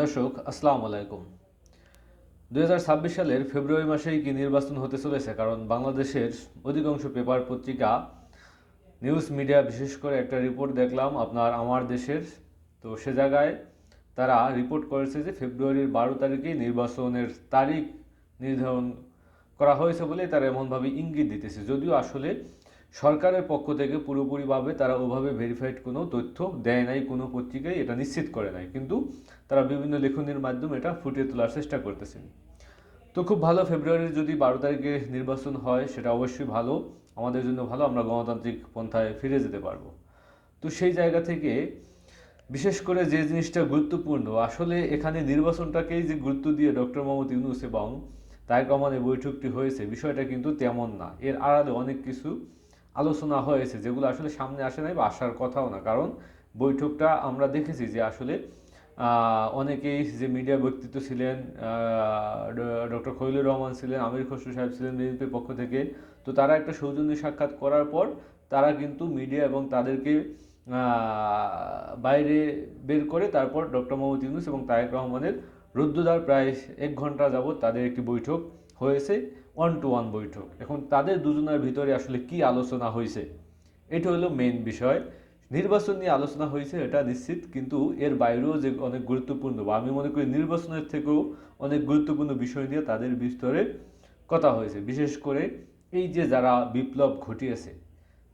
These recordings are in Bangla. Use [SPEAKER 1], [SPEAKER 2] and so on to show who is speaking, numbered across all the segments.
[SPEAKER 1] দর্শক, আসসালামু আলাইকুম। দু হাজার ছাব্বিশ সালের ফেব্রুয়ারি মাসেই কি নির্বাচন হতে চলেছে? কারণ বাংলাদেশের অধিকাংশ পেপার পত্রিকা, নিউজ মিডিয়া বিশেষ করে একটা রিপোর্ট দেখলাম আপনার আমার দেশের। তো সে জায়গায় তারা রিপোর্ট করেছে যে ফেব্রুয়ারির বারো তারিখেই নির্বাচনের তারিখ নির্ধারণ করা হয়েছে বলে তারা এমনভাবে ইঙ্গিত দিতেছে। যদিও আসলে সরকারের পক্ষ থেকে পুরোপুরিভাবে তারা ওভাবে ভেরিফাইড কোনো তথ্য দেয় নাই, কোনো পত্রিকায় এটা নিশ্চিত করে নাই। কিন্তু তারা বিভিন্ন লেখনীর মাধ্যমে এটা ফুটিয়ে তোলার চেষ্টা করতেছেন। তো খুব ভালো ফেব্রুয়ারির যদি বারো তারিখে নির্বাচন হয়, সেটা অবশ্যই ভালো। আমাদের জন্য ভালো, আমরা গণতান্ত্রিক পন্থায় ফিরে যেতে পারব। তো সেই জায়গা থেকে বিশেষ করে যে জিনিসটা গুরুত্বপূর্ণ, আসলে এখানে নির্বাচনটাকেই যে গুরুত্ব দিয়ে ডক্টর মোহাম্মদ ইউনুস এবং তারেক রহমানের বৈঠকটি হয়েছে, বিষয়টা কিন্তু তেমন না। এর আড়ালে অনেক কিছু আলোচনা হয়েছে, যেগুলো আসলে সামনে আসে নাই বা আসার কথাও না। কারণ বৈঠকটা আমরা দেখেছি যে আসলে অনেকেই যে মিডিয়া ব্যক্তিত্ব ছিলেন ডক্টর খলিলুর রহমান ছিলেন, আমির খসরু সাহেব ছিলেন বিএনপির পক্ষ থেকে, তো তারা একটা সৌজন্য সাক্ষাৎ করার পর তারা কিন্তু মিডিয়া এবং তাদেরকে বাইরে বের করে তারপর ডক্টর মোহাম্মদ ইউনুস এবং তারেক রহমানের রুদ্ধদ্বার প্রায় এক ঘণ্টা যাবত তাদের একটি বৈঠক হয়েছে। ওয়ান টু ওয়ান বৈঠক। এখন তাদের দুজনের ভিতরে আসলে কি আলোচনা হয়েছে এটা হলো মেন বিষয়। নির্বাচন নিয়ে আলোচনা হয়েছে এটা নিশ্চিত, কিন্তু এর বাইরেও যে অনেক গুরুত্বপূর্ণ বা আমি মনে করি নির্বাচনের থেকেও অনেক গুরুত্বপূর্ণ বিষয় নিয়ে তাদের বিস্তরে কথা হয়েছে। বিশেষ করে এই যে যারা বিপ্লব ঘটিয়েছে,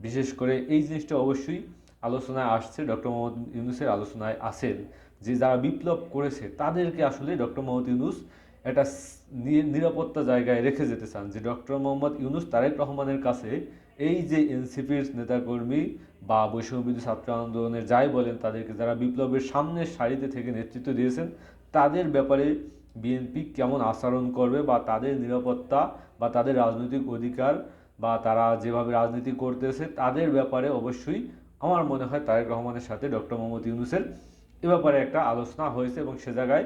[SPEAKER 1] বিশেষ করে এই জিনিসটা অবশ্যই আলোচনায় আসছে, ডক্টর মোহাম্মদ ইউনুসের আলোচনায় আসেন যে যারা বিপ্লব করেছে, তাদেরকে আসলে ডক্টর মোহাম্মদ ইউনুস একটা নিরাপত্তা জায়গায় রেখে যেতে চান, যে ডক্টর মোহাম্মদ ইউনুস তারেক রহমানের কাছে এই যে এনসিপির নেতাকর্মী বা বৈষম্যবিধি ছাত্র আন্দোলনের যাই বলেন, তাদেরকে যারা বিপ্লবের সামনের সারিতে থেকে নেতৃত্ব দিয়েছেন, তাদের ব্যাপারে বিএনপি কেমন আচরণ করবে বা তাদের নিরাপত্তা বা তাদের রাজনৈতিক অধিকার বা তারা যেভাবে রাজনীতি করতেছে, তাদের ব্যাপারে অবশ্যই আমার মনে হয় তারেক রহমানের সাথে ডক্টর মোহাম্মদ ইউনুসের এ ব্যাপারে একটা আলোচনা হয়েছে এবং সে জায়গায়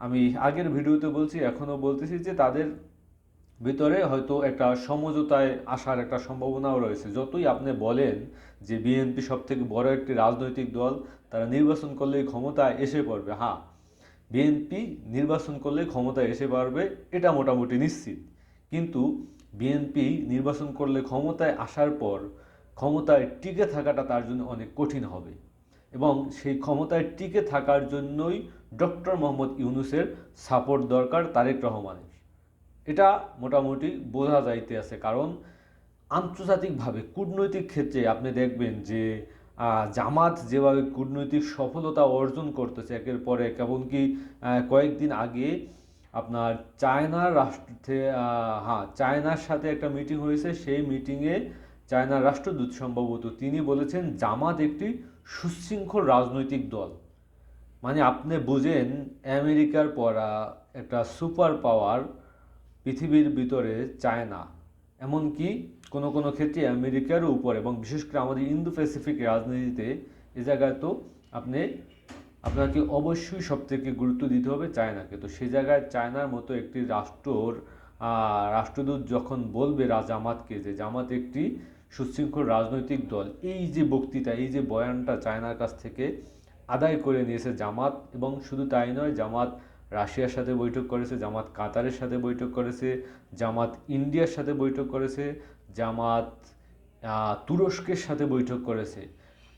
[SPEAKER 1] আমি আগের ভিডিওতে বলছি, এখনও বলতেছি যে তাদের ভিতরে হয়তো একটা সমঝোতায় আসার একটা সম্ভাবনাও রয়েছে। যতই আপনি বলেন যে বিএনপি সব থেকে বড় একটি রাজনৈতিক দল, তারা নির্বাচন করলেই ক্ষমতায় এসে পড়বে। হ্যাঁ বিএনপি নির্বাচন করলে ক্ষমতায় এসে পারবে এটা মোটামুটি নিশ্চিত। কিন্তু বিএনপি নির্বাচন করলে ক্ষমতায় আসার পর ক্ষমতায় টিকে থাকাটা তার জন্য অনেক কঠিন হবে। এবং সেই ক্ষমতায় টিকে থাকার জন্যই ডক্টর মোহাম্মদ ইউনুসের সাপোর্ট দরকার তারেক রহমানের। এটা মোটামুটি বোঝা যাইতে আছে, কারণ আন্তর্জাতিকভাবে কূটনৈতিক ক্ষেত্রে আপনি দেখবেন যে জামাত যেভাবে কূটনৈতিক সফলতা অর্জন করতেছে, একের পর এক, এমনকি কয়েকদিন আগে আপনার চায়নার রাষ্ট্রে হ্যাঁ চায়নার সাথে একটা মিটিং হয়েছে, সেই মিটিংয়ে চায়নার রাষ্ট্রদূত সম্ভবত তিনি বলেছেন, জামাত একটি সুশৃঙ্খল রাজনৈতিক দল। মানে আপনি বুঝেন আমেরিকার পরা একটা সুপার পাওয়ার পৃথিবীর ভিতরে চায়না। এমনকি কোনো কোনো ক্ষেত্রে আমেরিকার উপর এবং বিশেষ করে আমাদের ইন্দো প্যাসিফিক রাজনীতিতে এ জায়গায় তো আপনি, আপনাকে অবশ্যই সব থেকে গুরুত্ব দিতে হবে চায়নাকে। তো সে জায়গায় চায়নার মতো একটি রাষ্ট্রর রাষ্ট্রদূত যখন বলবে জামাতকে যে জামাত একটি সুশৃঙ্খল রাজনৈতিক দল, এই যে বক্তৃতা, এই যে বয়ানটা চায়নার কাছ থেকে আদায় করে নিয়েছে জামাত এবং শুধু তাই নয়, জামাত রাশিয়ার সাথে বৈঠক করেছে, জামাত কাতারের সাথে বৈঠক করেছে, জামাত ইন্ডিয়ার সাথে বৈঠক করেছে, জামাত তুরস্কের সাথে বৈঠক করেছে।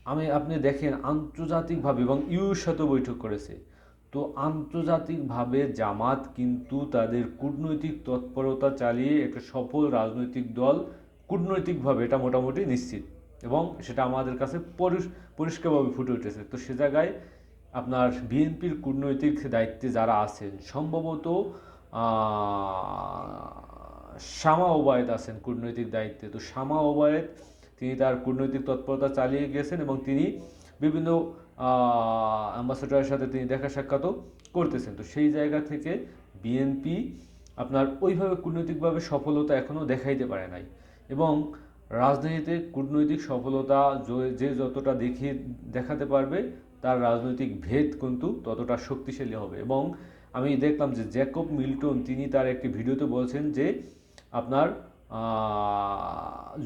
[SPEAKER 1] আমি, আপনি দেখেন আন্তর্জাতিকভাবে এবং ইউর সাথে বৈঠক করেছে। তো আন্তর্জাতিকভাবে জামাত কিন্তু তাদের কূটনৈতিক তৎপরতা চালিয়ে একটা সফল রাজনৈতিক দল কূটনৈতিকভাবে এটা মোটামুটি নিশ্চিত। এবং সেটা আমাদের কাছে পরিষ্কারভাবে ফুটে উঠেছে। তো সে জায়গায় আপনার বিএনপির কূটনৈতিক দায়িত্বে যারা আছেন, সম্ভবত শামা ওবায়েদ আছেন কূটনৈতিক দায়িত্বে। তো শামা ওবায়েদ, তিনি তার কূটনৈতিক তৎপরতা চালিয়ে গেছেন এবং তিনি বিভিন্ন অ্যাম্বাসেডারের সাথে তিনি দেখা সাক্ষাৎও করতেছেন। তো সেই জায়গা থেকে বিএনপি আপনার ওইভাবে কূটনৈতিকভাবে সফলতা এখনও দেখাইতে পারে নাই। এবং রাজনীতিতে কূটনৈতিক সফলতা য- যতটা দেখিয়ে দেখাতে পারবে, তার রাজনৈতিক ভেদ কিন্তু ততটা শক্তিশালী হবে। এবং আমি দেখলাম যে জ্যাকব মিল্টন, তিনি তার একটি ভিডিওতে বলছেন যে আপনার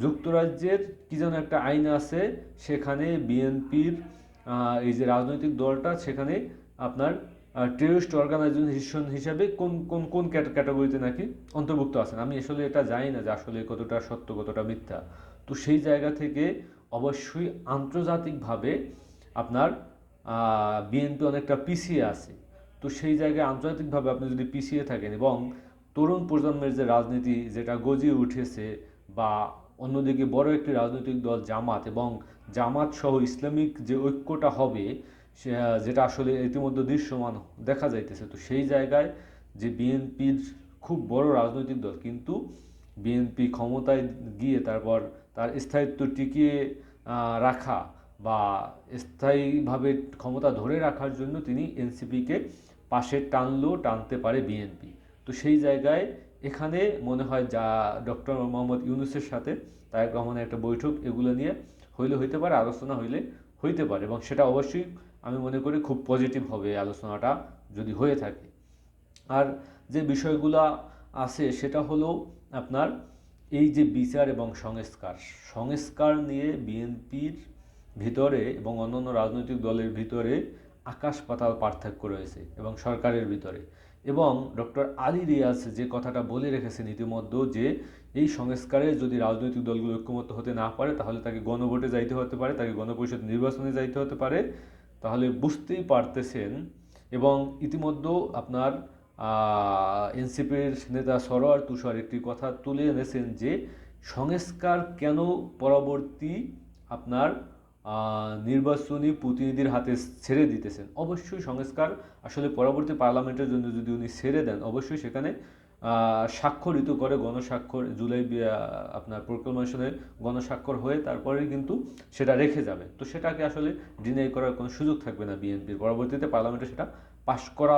[SPEAKER 1] যুক্তরাজ্যের কী যেন একটা আইন আছে, সেখানে বিএনপির এই যে রাজনৈতিক দলটা, সেখানে আপনার টেররিস্ট অর্গানাইজেশন হিসাবে কোন কোন কোন ক্যাটাগরিতে নাকি অন্তর্ভুক্ত আছেন? আমি আসলে এটা জানি না যে আসলে কতটা সত্য, কতটা মিথ্যা। তো সেই জায়গা থেকে অবশ্যই আন্তর্জাতিকভাবে আপনার বিএনপি অনেকটা পিছিয়ে আছে। তো সেই জায়গায় আন্তর্জাতিকভাবে আপনি যদি পিছিয়ে থাকেন এবং তরুণ প্রজন্মের যে রাজনীতি, যেটা গজিয়ে উঠেছে বা অন্যদিকে বড় একটি রাজনৈতিক দল জামাত এবং জামাত সহ ইসলামিক যে ঐক্যটা হবে যেটা আসলে ইতিমধ্যে দৃশ্যমান দেখা যাইতেছে, তো সেই জায়গায় যে বিএনপির খুব বড় রাজনৈতিক দল, কিন্তু বিএনপি ক্ষমতায় গিয়ে তারপর তার স্থায়িত্ব টিকিয়ে রাখা বা স্থায়ীভাবে ক্ষমতা ধরে রাখার জন্য তিনি এনসিপিকে পাশে টানলেও টানতে পারে বিএনপি। তো সেই জায়গায় এখানে মনে হয় যা ডক্টর মোহাম্মদ ইউনুসের সাথে তারেক রহমানের একটা বৈঠক, এগুলো নিয়ে হইলে হইতে পারে, আলোচনা হইলে হইতে পারে এবং সেটা অবশ্যই আমি মনে করি খুব পজিটিভ হবে আলোচনাটা যদি হয়ে থাকে। আর যে বিষয়গুলো আছে সেটা হলো আপনার এই যে বিচার এবং সংস্কার সংস্কার নিয়ে বিএনপির ভিতরে এবং অন্যান্য রাজনৈতিক দলের ভিতরে আকাশ পাতাল পার্থক্য রয়েছে এবং সরকারের ভিতরে। এবং ডক্টর আলী রিয়াজ যে কথাটা বলে রেখেছেন ইতিমধ্যে যে এই সংস্কারে যদি রাজনৈতিক দলগুলো ঐক্যমত্য হতে না পারে তাহলে তাকে গণভোটে যাইতে হতে পারে, তাকে গণপরিষদ নির্বাচনে যাইতে হতে পারে। তাহলে বুঝতেই পারতেছেন এবং ইতিমধ্যে আপনার এনসিপির নেতা সরোয়ার তুষার একটি কথা তুলে এনেছেন যে সংস্কার কেন পরবর্তী আপনার নির্বাচনী প্রতিনিধির হাতে ছেড়ে দিতেছেন? অবশ্যই সংস্কার আসলে পরবর্তী পার্লামেন্টের জন্য যদি উনি ছেড়ে দেন, অবশ্যই সেখানে স্বাক্ষরিত করে গণস্বাক্ষর, জুলাই আপনার প্রোক্লামেশনে গণস্বাক্ষর হয়ে তারপরে কিন্তু সেটা রেখে যাবে। তো সেটাকে আসলে ডিনাই করার কোনো সুযোগ থাকবে না বিএনপির। পরবর্তীতে পার্লামেন্টে সেটা পাশ করা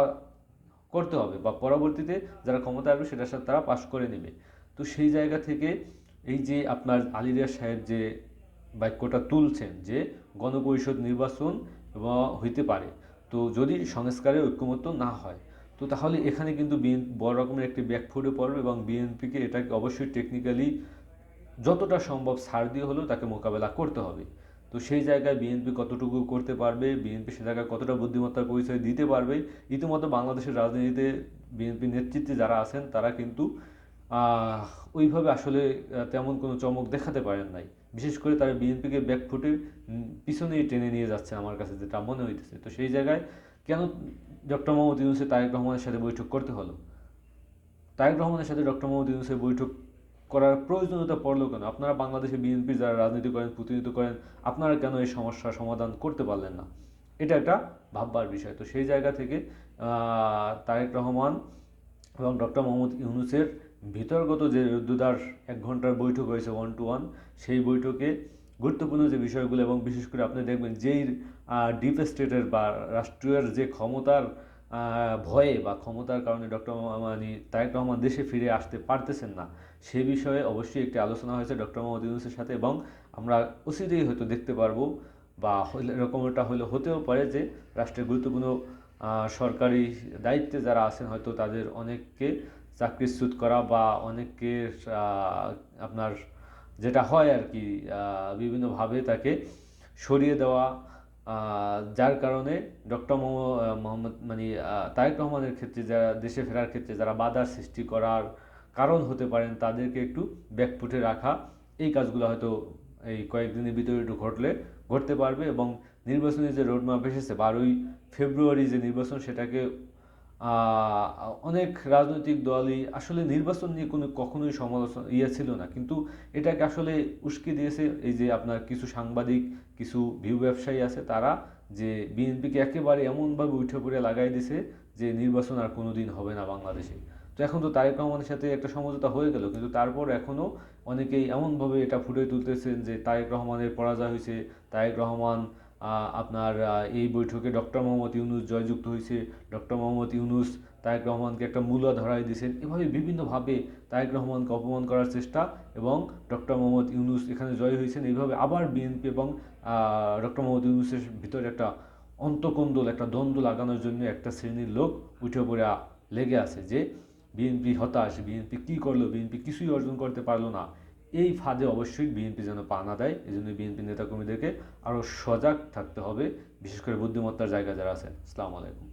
[SPEAKER 1] করতে হবে বা পরবর্তীতে যারা ক্ষমতা আসবে সেটার সাথে তারা পাশ করে নেবে। তো সেই জায়গা থেকে এই যে আপনার আলিরিয়া সাহেব যে বাক্যটা তুলছেন যে গণপরিষদ নির্বাচন হইতে পারে। তো যদি সংস্কারে ঐক্যমত্য না হয় তো তাহলে এখানে কিন্তু বড় রকমের একটি ব্যাকফুটে পড়বে এবং বিএনপিকে এটাকে অবশ্যই টেকনিক্যালি যতটা সম্ভব ছাড় দিয়ে হলেও তাকে মোকাবেলা করতে হবে। তো সেই জায়গায় বিএনপি কতটুকু করতে পারবে, বিএনপি সে জায়গায় কতটা বুদ্ধিমত্তার পরিচয় দিতে পারবে, ইতিমধ্যে বাংলাদেশের রাজনীতিতে বিএনপি নেতৃত্বে যারা আছেন তারা কিন্তু ওইভাবে আসলে তেমন কোনো চমক দেখাতে পারেন নাই। বিশেষ করে তারা বিএনপিকে ব্যাকফুটে পিছনেই টেনে নিয়ে যাচ্ছে আমার কাছে যেটা মনে হইতেছে। তো সেই জায়গায় কেন ডক্টর মোহাম্মদ ইউনুসের তারেক রহমানের সাথে বৈঠক করতে হলো। তারেক রহমানের সাথে ডক্টর মোহাম্মদ ইউনুসের বৈঠক করার প্রয়োজনীয়তা পড়ল কেন? আপনারা বাংলাদেশে বিএনপির যারা রাজনীতি করেন, প্রতিনিধিত্ব করেন, আপনারা কেন এই সমস্যার সমাধান করতে পারলেন না? এটা একটা ভাববার বিষয়। তো সেই জায়গা থেকে তারেক রহমান এবং ডক্টর মোহাম্মদ ইউনুসের ভিতরগত যে রুদ্ধদ্বার এক ঘণ্টার বৈঠক হয়েছে ওয়ান টু ওয়ান সেই বৈঠকে গুরুত্বপূর্ণ যে বিষয়গুলো এবং বিশেষ করে আপনি দেখবেন যেই ডিপ স্টেটের বা রাষ্ট্রীয়ের যে ক্ষমতার ভয়ে বা ক্ষমতার কারণে ডক্টর মানে তারেক রহমান দেশে ফিরে আসতে পারতেছেন না, সে বিষয়ে অবশ্যই একটি আলোচনা হয়েছে ডক্টর মোহাম্মদ ইউনুসের সাথে এবং আমরা অচিরেই হয়তো দেখতে পারব বা এরকমটা হলে হতেও পারে যে রাষ্ট্রের গুরুত্বপূর্ণ সরকারি দায়িত্বে যারা আছেন হয়তো তাদের অনেককে চাকরিচ্যুত করা বা অনেককে আপনার যেটা হয় আর কি বিভিন্নভাবে তাকে সরিয়ে দেওয়া যার কারণে ডক্টর মোহাম্মদ মানে তারেক রহমানের ক্ষেত্রে যারা, দেশে ফেরার ক্ষেত্রে যারা বাধার সৃষ্টি করার কারণ হতে পারেন, তাদেরকে একটু ব্যাকফুটে রাখা, এই কাজগুলো হয়তো এই কয়েকদিনের ভিতরে একটু ঘটলে, ঘটতে পারবে এবং নির্বাচনী যে রোডম্যাপ এসেছে, বারোই ফেব্রুয়ারি যে নির্বাচন, সেটাকে অনেক রাজনৈতিক দলই আসলে নির্বাচন নিয়ে কোনো কখনোই সমালোচনা ইয়ে ছিল না। কিন্তু এটাকে আসলে উস্কে দিয়েছে এই যে আপনার কিছু সাংবাদিক, কিছু ভিউ ব্যবসায়ী আছে, তারা যে বিএনপিকে একেবারে এমনভাবে উঠে পড়ে লাগাই দিছে যে নির্বাচন আর কোনো দিন হবে না বাংলাদেশে। তো এখন তো তারেক রহমানের সাথে একটা সমঝোতা হয়ে গেল, কিন্তু তারপর এখনও অনেকেই এমনভাবে এটা ফুটে তুলতেছেন যে তারেক রহমানের পরাজয় হয়েছে, তারেক রহমান আপনার এই বৈঠকে ডক্টর মোহাম্মদ ইউনুস জয়যুক্ত হয়েছে। ডক্টর মোহাম্মদ ইউনুস তারেক রহমানকে একটা মূলা ধরাই দিয়েছেন। এভাবে বিভিন্নভাবে তারেক রহমানকে অপমান করার চেষ্টা এবং ডক্টর মোহাম্মদ ইউনুস এখানে জয় হয়েছেন। এইভাবে আবার বিএনপি এবং ডক্টর মোহাম্মদ ইউনুসের ভিতরে একটা অন্তকন্দল, একটা দ্বন্দ্ব লাগানোর জন্য একটা শ্রেণির লোক উঠে পড়ে লেগে আছে যে, বিএনপি হতাশ, বিএনপি কী করল, বিএনপি কিছুই অর্জন করতে পারল না। এই ফাঁদে অবশ্যই বিএনপি যেন পা না দেয় এই জন্য বিএনপি নেতাকর্মীদেরকে আরও সজাগ থাকতে হবে, বিশেষ করে বুদ্ধিমত্তার জায়গা যারা আছেন। আসসালামু আলাইকুম।